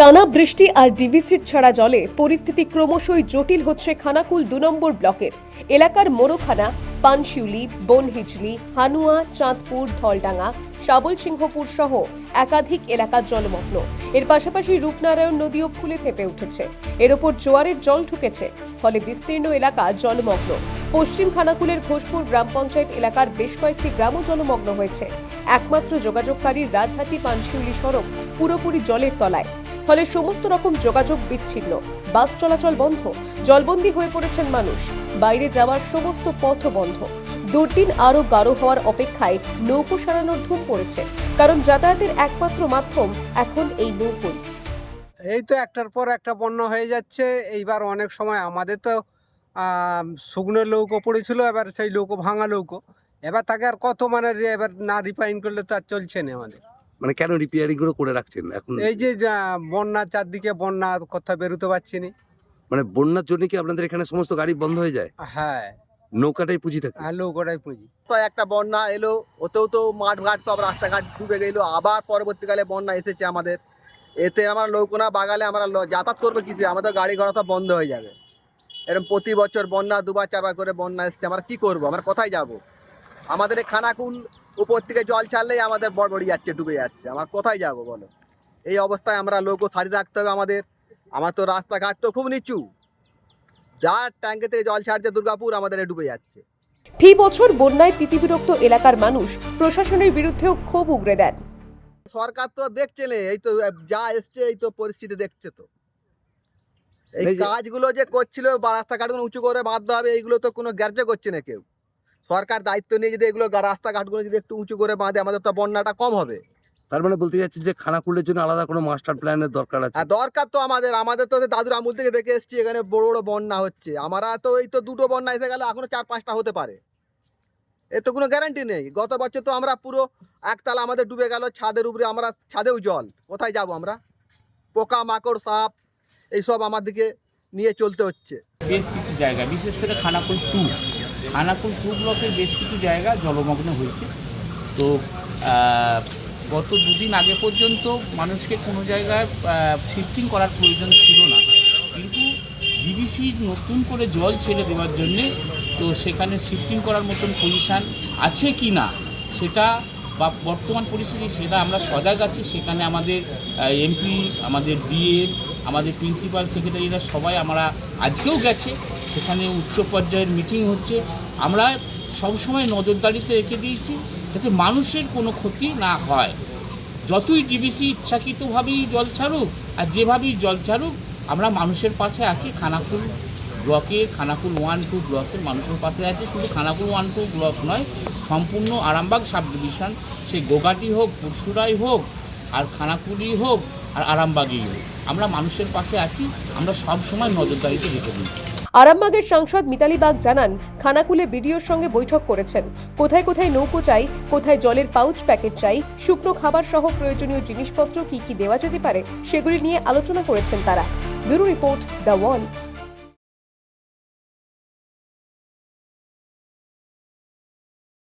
টানা বৃষ্টি আর ডিভিসির ছাড়া জলে পরিস্থিতি ক্রমশই জটিল হচ্ছে খানাকুল দু নম্বর ব্লকের। এলাকার মোরখানা পানশিউলি, বনহিজলি, হানুয়া, চাঁদপুর, ধলডাঙ্গা সাবল সিংহপুর সহ একাধিক এলাকা জলমগ্ন। এর পাশাপাশি রূপনারায়ণ নদীও ফুলে ফেপে উঠেছে। এর ওপর জোয়ারের জল ঢুকেছে, ফলে বিস্তীর্ণ এলাকা জলমগ্ন। পশ্চিম খানাকুলের ঘোষপুর গ্রাম পঞ্চায়েত এলাকার বেশ কয়েকটি গ্রামও জলমগ্ন হয়েছে। একমাত্র যোগাযোগকারী রাজহাটি পানশিউলি সড়ক পুরোপুরি জলের তলায়। ফলে সমস্ত রকম যোগাযোগ বিচ্ছিন্ন। বাস চলাচল বন্ধ, জলবন্দী হয়ে পড়েছেন মানুষ। বাইরে যাওয়ার সমস্ত পথ বন্ধ। দুর্দিন আরও গাঢ় হওয়ার অপেক্ষায় নৌকো সারানোর ধুম পড়েছে, কারণ যাতায়াতের একমাত্র মাধ্যম এখন এই নৌকোই। এই তো একটার পর একটা বন্যা হয়ে যাচ্ছে, এইবার অনেক সময় আমাদের তো শুকনো লৌকো পড়েছিল, এবার সেই লৌকো ভাঙা লৌকো এবার তাকে আর কত মানে এবার না রিফাইন করলে তো আর চলছে না আমাদের। মানে কেন রিপেয়ারিং করে করে রাখছেন? এখন এই যে যা বন্যা চারদিকে বন্যা কোথাও বেরোতে পারছি না। মানে বন্যার জন্য কি আপনাদের এখানে সমস্ত গাড়ি বন্ধ হয়ে যায়? হ্যাঁ। নৌকাটাই পুঁজি থাকে? আর লৌকোটাই পুঁজি। তো একটা বন্যা এলো ওতেও তো মাঠ ঘাট সব রাস্তাঘাট ডুবে গেল আবার পরবর্তীকালে বন্যা এসেছে আমাদের। এতে আমরা নৌকোনা বাগালে আমরা যাতায়াত করব কিছু আমাদের গাড়ি ঘোড়া সব বন্ধ হয়ে যাবে। এরকম প্রতি বছর বন্যা দুবার চারবার করে বন্যা এসছে আমরা কি করব? আমরা কোথায় যাব? আমাদের খানাকুল উপর থেকে জল ছাড়লেই আমাদের বড়বড়ি যাচ্ছে ডুবে যাচ্ছে। আমার কোথায় যাব বলো? এই অবস্থায় আমরা লোকও সারি রাখতে হবে আমাদের। আমার তো রাস্তাঘাট তো খুব নিচু। যা ট্যাঙ্কে থেকে জল ছাড়ছে দুর্গাপুর আমাদের ডুবে যাচ্ছে। ফি বছর বন্যায় তিতিবিরক্ত এলাকার মানুষ প্রশাসনের বিরুদ্ধেও ক্ষোভ উগরে দেন। সরকার তো দেখছে নে, এই তো যা এসছে এই তো পরিস্থিতি দেখছে তো। এই কাজগুলো যে করছিল বা রাস্তাঘাটগুলো উঁচু করে বাঁধতে হবে এইগুলো তো কোনো গ্যার্য করছে না কেউ। সরকার দায়িত্ব নিয়ে যদি এগুলো রাস্তাঘাটগুলো যদি একটু উঁচু করে বাঁধে আমাদের তো বন্যাটা কম হবে। তার মানে বলতে যাচ্ছেন যে খানাকুলের জন্য আলাদা কোনো মাস্টার প্ল্যানের দরকার আছে? আর দরকার তো আমাদের আমাদের তো দাদুর আমুল থেকে দেখে এসছি এখানে বড় বড় বন্যা হচ্ছে। আমরা তো এই তো দুটো বন্যা এসে গেলে এখনও চার পাঁচটা হতে পারে। এর তো কোনো গ্যারান্টি নেই। গত বছর তো আমরা পুরো একতলা আমাদের ডুবে গেল ছাদের উপরে আমরা ছাদেও জল। কোথায় যাব আমরা? পোকা মাকড় সাপ এইসব আমার দিকে নিয়ে চলতে হচ্ছে। বেশ কিছু জায়গা বিশেষ করে খানাকুল টু খানাকুল টু ব্লকের বেশ কিছু জায়গা জলমগ্ন হয়েছে। তো গত দুদিন আগে পর্যন্ত মানুষকে কোনো জায়গায় শিফটিং করার প্রয়োজন ছিল না। কিন্তু ডিবিসি নতুন করে জল ছেড়ে দেওয়ার জন্যে তো সেখানে শিফটিং করার মতন পজিশান আছে কি না, সেটা বা বর্তমান পরিস্থিতি সেটা আমরা সজাগ আছি। সেখানে আমাদের এমপি আমাদের ডিএম আমাদের প্রিন্সিপাল সেক্রেটারিরা সবাই আমরা আজকেও গেছে। সেখানে উচ্চ পর্যায়ের মিটিং হচ্ছে। আমরা সবসময় নজরদারিতে রেখে দিয়েছি যাতে মানুষের কোনো ক্ষতি না হয়। যতই ডিবিসি ইচ্ছাকৃতভাবেই জল ছাড়ুক আর যেভাবেই জল ছাড়ুক, আমরা মানুষের পাশে আছি। খানাকুল ব্লকে, খানাকুল ওয়ান টু ব্লকের মানুষের পাশে আছে। শুধু খানাকুল ওয়ান টু ব্লক নয়, সম্পূর্ণ আরামবাগ সাব ডিভিশন সে গোগাটি হোক পুরসুরাই হোক আর খানাকুলি হোক আরামবাগেই আমরা মানুষের পাশে আছি, আমরা সব সময় নজরদারিতে রেখে দিই। আরামবাগের সাংসদ মিতালি বাগ জানান, খানাকুলে বিডিওর সঙ্গে বৈঠক করেছেন। কোথায় কোথায় নৌকো চাই, কোথায় জলের পাউচ প্যাকেট চাই, শুকনো খাবার সহ প্রয়োজনীয় জিনিসপত্র কি কি দেওয়া যেতে পারে, সেগুলি নিয়ে আলোচনা করেছেন তারা। Bureau report the wall